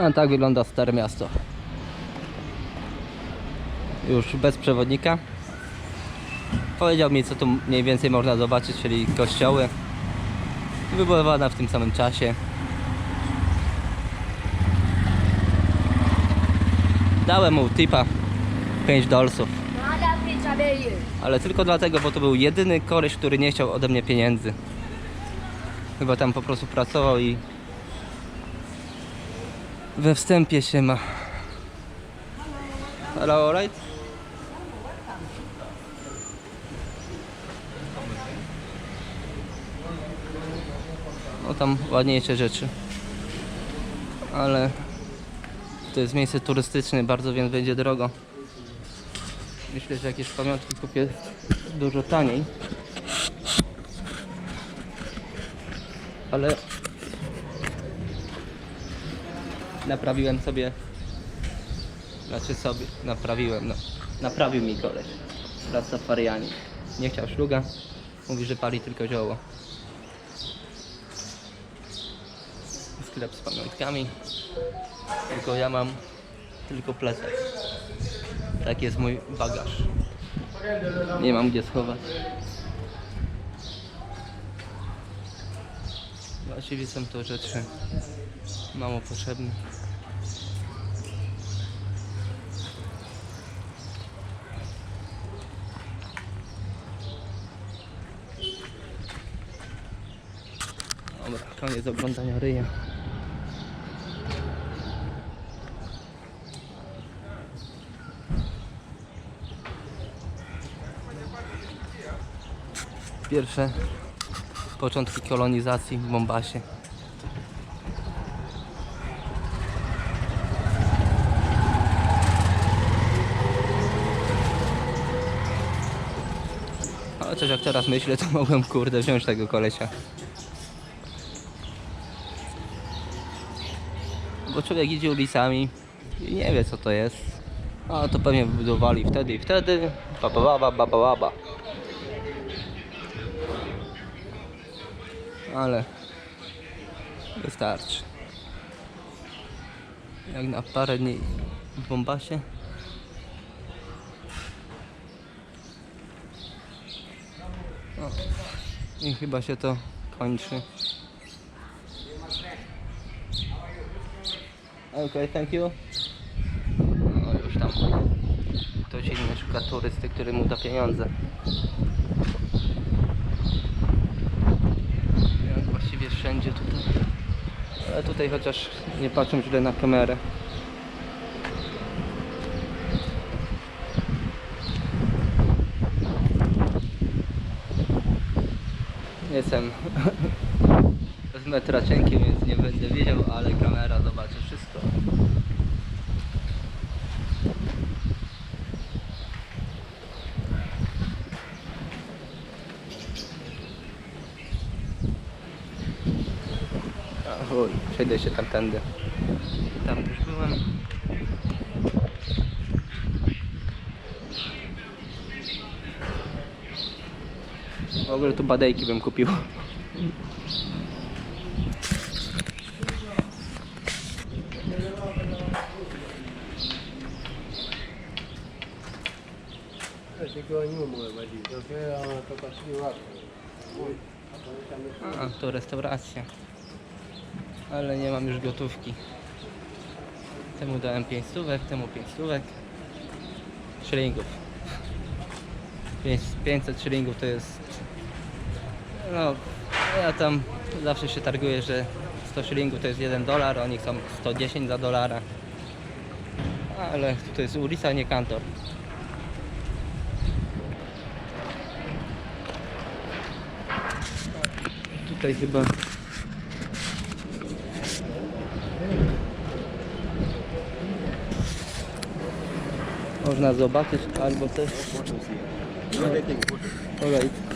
A tak wygląda stare miasto. Już bez przewodnika. Powiedział mi, co tu mniej więcej można zobaczyć, czyli kościoły. Wybudowana w tym samym czasie. Dałem mu tipa 5 dolców. Ale tylko dlatego, bo to był jedyny koleś, który nie chciał ode mnie pieniędzy. Chyba tam po prostu pracował i we wstępie się ma. Hello, alright? No tam ładniejsze rzeczy. Ale to jest miejsce turystyczne bardzo, więc będzie drogo. Myślę, że jakieś pamiątki kupię dużo taniej. Ale naprawiłem sobie znaczy sobie naprawiłem no naprawił mi koleś Rastafariani nie chciał szluga mówi, że pali tylko zioło. Sklep z pamiątkami tylko ja mam tylko plecak. Tak jest mój bagaż. Nie mam gdzie schować Właściwie są to rzeczy mało potrzebne. Dobra, koniec oglądania ryja. Pierwsze początki kolonizacji w Mombasie. Chociaż jak teraz myślę, to mogłem kurde wziąć tego kolesia. Bo człowiek idzie ulicami i nie wie co to jest. A to pewnie wybudowali wtedy i wtedy. Baba baba baba baba. Ale wystarczy. Jak na parę dni w Bombasie. I chyba się to kończy. Okej, thank you. No już tam ktoś inny szuka turysty, który mu da pieniądze. Jak właściwie wszędzie tutaj. Ale tutaj chociaż nie patrzą źle na kamerę. Jestem z metra cienkim, więc nie będę wiedział, ale kamera zobaczy wszystko. Chuj, przejdę się tamtędy. Tam już byłem. W ogóle tu badejki bym kupił. A, to restauracja. Ale nie mam już gotówki. Temu dałem 5 stówek, temu 5 stówek. Szylingów. Pięć- 500 szylingów to jest... No, ja tam zawsze się targuję, że 100 szylingów to jest 1 dolar, oni chcą 110 za dolara. Ale to jest ulica, nie kantor. Tutaj chyba można zobaczyć albo też Alright.